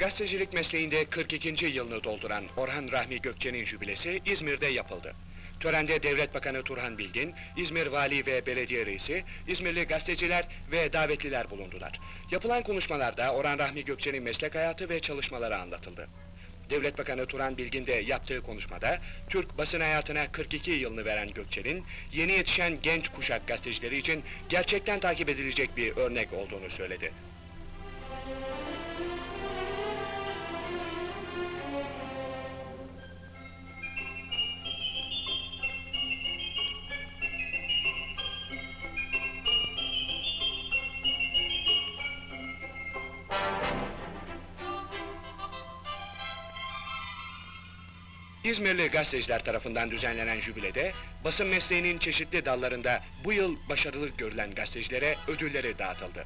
Gazetecilik mesleğinde 42. yılını dolduran Orhan Rahmi Gökçe'nin jübilesi İzmir'de yapıldı. Törende Devlet Bakanı Turhan Bilgin, İzmir Vali ve Belediye Reisi, İzmirli gazeteciler ve davetliler bulundular. Yapılan konuşmalarda Orhan Rahmi Gökçe'nin meslek hayatı ve çalışmaları anlatıldı. Devlet Bakanı Turan Bilgin de yaptığı konuşmada, Türk basın hayatına 42 yılını veren Gökçe'nin, yeni yetişen genç kuşak gazetecileri için gerçekten takip edilecek bir örnek olduğunu söyledi. İzmirli gazeteciler tarafından düzenlenen jübilede, basın mesleğinin çeşitli dallarında bu yıl başarılı görülen gazetecilere ödülleri dağıtıldı.